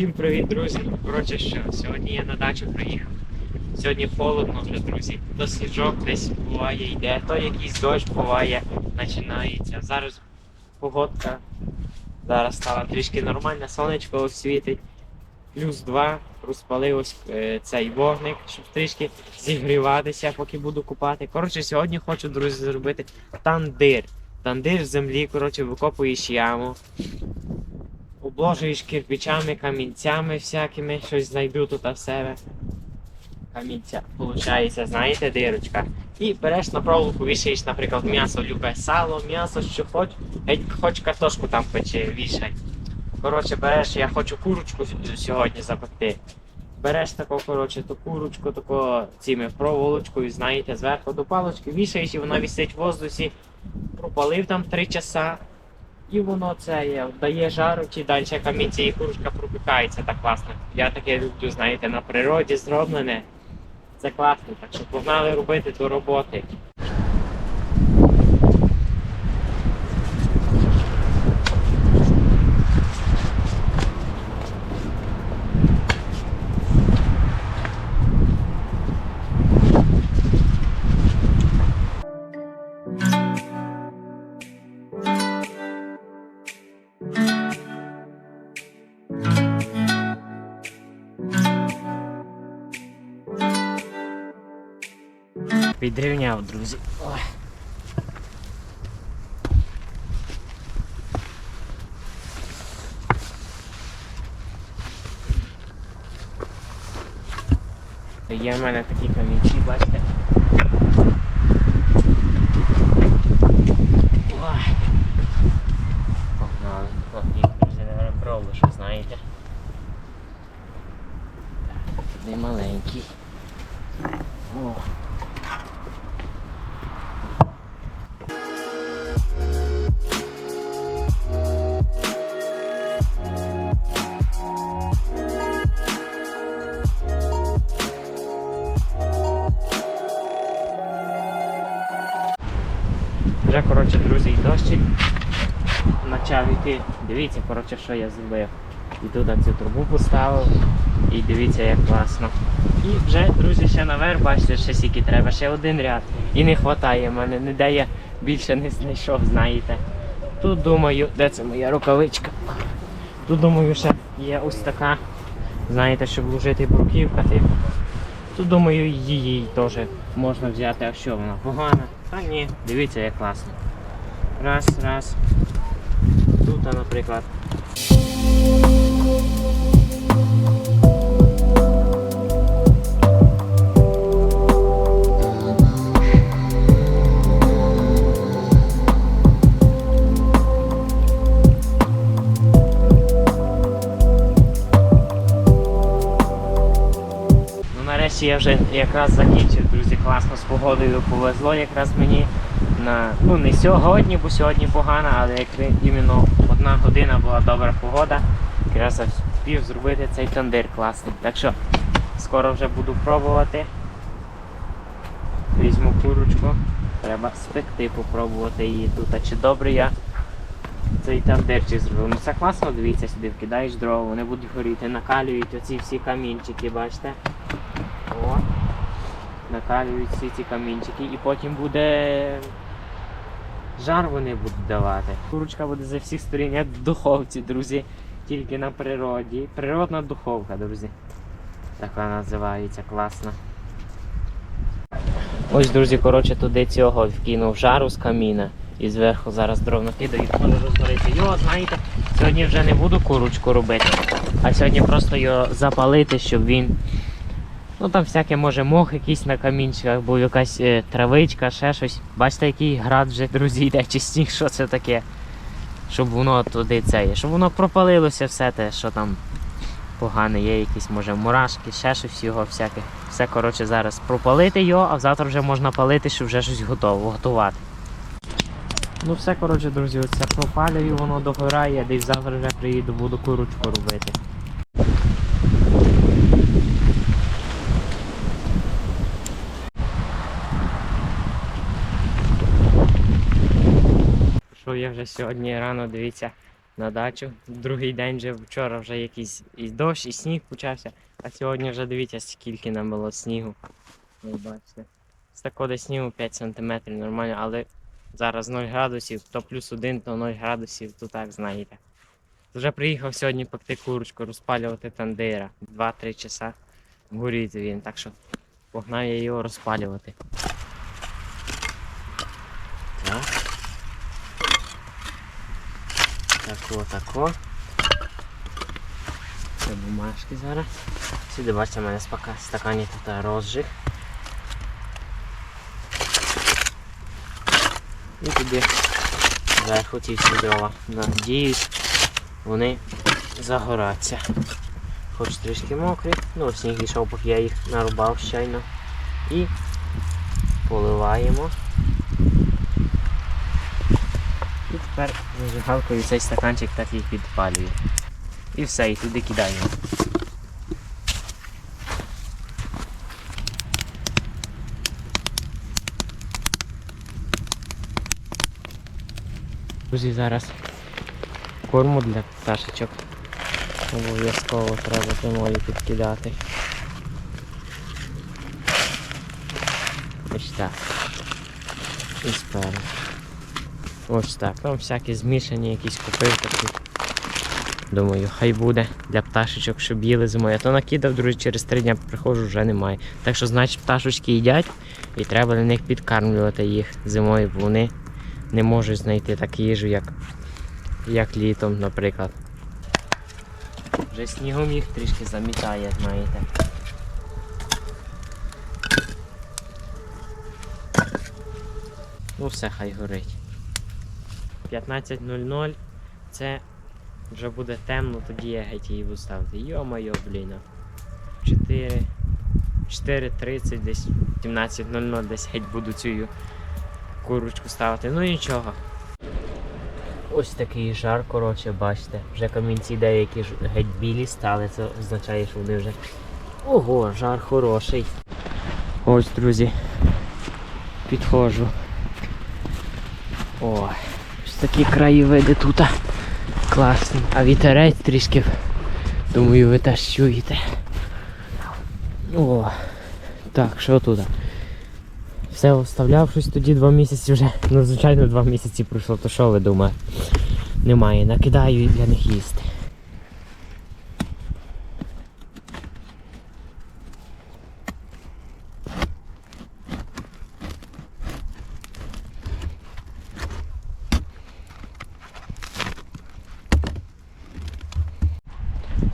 Всім привіт, друзі! Коротше, що сьогодні я на дачу приїхав. Сьогодні холодно вже, друзі. То сніжок десь буває йде, то якийсь дощ буває, починається. Зараз погодка зараз стала трішки нормальна, сонечко світить. Плюс два, розпалив ось е, цей вогник, щоб трішки зігріватися, поки буду купати. Коротше, сьогодні хочу, друзі, зробити тандир. Тандир в землі, коротше, викопуєш яму обложуєш кирпичами, камінцями всякими, щось знайду тут в себе. Камінця, виходить, знаєте, дирочка. І береш на проволоку, вішаєш, наприклад, м'ясо, любе сало, м'ясо, що хоч, геть хоч картошку там пече, вішай. Коротше, береш, я хочу курочку сьогодні запекти. Береш таку, коротше, ту курочку, таку цими проволочкою, знаєте, зверху до палочки, вішаєш і вона висить в воздусі, пропалив там 3 часа, і воно це дає жару, ті далі камінці і кружка пропікається так класно. Я таке люблю, знаєте, на природі зроблене. Це класно, так що погнали робити до роботи. Підрівняв, друзі. Ой. Є в мене такі камінці, бачите. Коротше, друзі, і дощик почав йти. Дивіться, коротше, що я зробив. І тут цю трубу поставив. І дивіться, як класно. І вже, друзі, ще наверх, бачите, ще скільки треба, ще один ряд. І не вистачає мене, ніде я більше не знайшов, знаєте. Тут думаю, де це моя рукавичка? Тут думаю, ще є ось така, знаєте, щоб вложити бруківка, типу. Тут думаю, її теж можна взяти, а що вона погана? Та ні, дивіться як класно. Раз, раз. Тут, а, наприклад. Нарешті я вже якраз закінчив, друзі, класно з погодою повезло якраз мені на ну не сьогодні, бо сьогодні погано, але як іменно одна година була добра погода, якраз спів зробити цей тандир класний. Так що скоро вже буду пробувати. Візьму курочку, треба спекти, попробувати її тут. А чи добре я цей тандирчик зробив. Ну це класно, дивіться сюди, вкидаєш дрова, вони будуть горіти, накалюють оці всі камінчики, бачите? О, всі ці камінчики і потім буде жар вони будуть давати. Курочка буде за всіх сторін, як в духовці, друзі. Тільки на природі. Природна духовка, друзі. Така називається класно. Ось, друзі, коротше, туди цього вкинув жару з каміна. І зверху зараз дров накидаю, може розгорити. Його, знаєте, сьогодні вже не буду курочку робити, а сьогодні просто його запалити, щоб він. Ну там всяке може мох якийсь на камінчиках, або якась е, травичка, ще щось. Бачите, який град вже, друзі, йде, чи сніг, що це таке. Щоб воно туди це є. Щоб воно пропалилося все те, що там погане є, якісь може мурашки, ще щось його всяке. Все коротше зараз пропалити його, а завтра вже можна палити, щоб вже щось готово, готувати. Ну все, коротше, друзі, оце пропалюю, воно догорає, десь завтра вже приїду, буду курочку робити. Що я вже сьогодні рано, дивіться, на дачу. Другий день вже вчора вже якийсь і дощ, і сніг почався. А сьогодні вже дивіться, скільки нам було снігу. Ви бачите. З такого снігу 5 см нормально, але зараз 0 градусів, то плюс 1, то 0 градусів, то так знаєте. Вже приїхав сьогодні пекти курочку, розпалювати тандира. 2-3 часа горить він, так що погнав я його розпалювати. Тако, тако. Це бумажки зараз. Сюди бачите, в мене стакані тут розжиг. І туди зверху ці всі дрова. Надіюсь, вони загораться. Хоч трішки мокрі, ну сніг йшов, поки я їх нарубав щойно. І поливаємо. І тепер зажигалкою цей стаканчик так і підпалює. І все, і туди кидаємо. Друзі, зараз корму для пташечок. Обов'язково треба зимою підкидати. Ось так. І спереду. Ось так. Там всякі змішані якісь купив такі. Думаю, хай буде для пташечок, щоб їли зимою. А то накидав, друзі, через три дні приходжу, вже немає. Так що, значить, пташечки їдять і треба для них підкармлювати їх зимою, бо вони не можуть знайти таку їжу, як, як літом, наприклад. Вже снігом їх трішки замітає, знаєте. Ну все, хай горить. 15.00 це вже буде темно, тоді я геть її буду ставити. Йо-моє, блін. 4. 4.30 десь 17.00 десь геть буду цю курочку ставити. Ну нічого. Ось такий жар, коротше, бачите. Вже камінці деякі геть білі стали, це означає, що вони вже. Ого, жар хороший. Ось, друзі. Підходжу. Ой, такі краєвиди тут. Класні. А вітерець трішки. Думаю, ви теж чуєте. О, так, що тут? Все оставляв щось тоді два місяці вже. Ну, звичайно, два місяці пройшло, то що ви думаєте? Немає, накидаю для них їсти.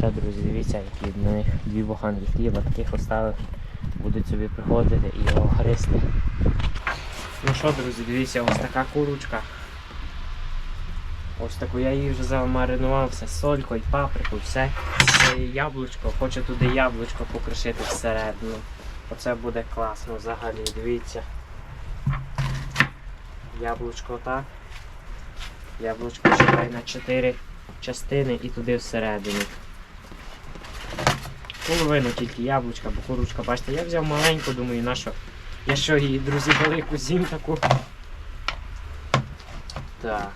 Все, друзі, дивіться, які на них дві буханки хліба, таких оставив. Будуть собі приходити і його гристи. Ну що, друзі, дивіться, ось така курочка. Ось таку я її вже замаринував, все з солькою, паприкою, все. Це яблучко, хочу туди яблучко покришити всередину. Оце буде класно взагалі, дивіться. Яблучко так. Яблучко чекай на 4 частини і туди всередину. Половину тільки яблучка, бо курочка, бачите, я взяв маленьку, думаю, на що. Я що її, друзі, велику з'їм таку. Так.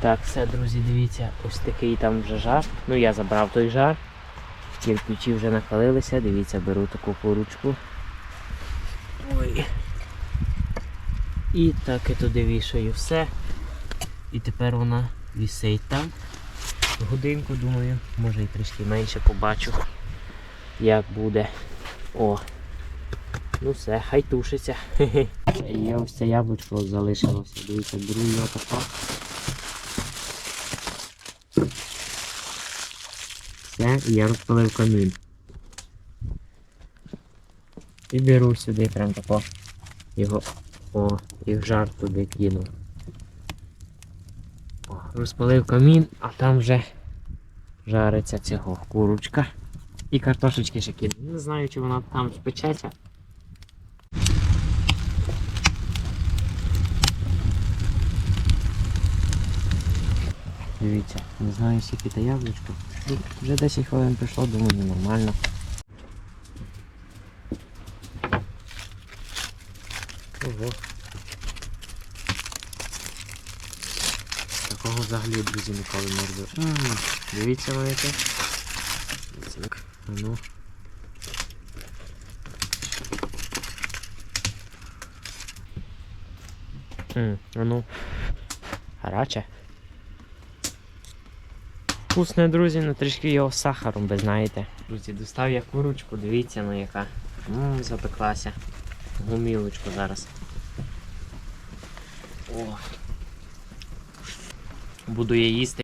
Так, все, друзі, дивіться, ось такий там вже жар. Ну я забрав той жар. Кирпичі вже накалилися, дивіться, беру таку курочку. Ой. І так і туди вішаю все. І тепер вона вісить там. Годинку, думаю, може і трішки менше побачу, як буде. О. Ну все, хай тушиться. Хе-хе. Ось це яблучко залишилося. Дивіться, беру його тако. Все, я розпалив камін. І беру сюди прям тако його. О, і в жар туди кинув. Розпалив камін, а там вже жариться цього курочка. І картошечки ще кину. Не знаю, чи вона там спечеться. Дивіться, не знаю скільки та яблучко. Ну, Вже 10 хвилин пройшло, думаю, нормально. Ого. Такого взагалі, друзі, ніколи не робив. Дивіться на яке. Дивіться, як. А Ну. М, а ну. Гаряче. Вкусне, друзі, ну трішки його сахаром, ви знаєте. Друзі, достав я курочку, дивіться, ну яка. Ммм, запеклася. Гумілочку зараз. О. Буду я їсти.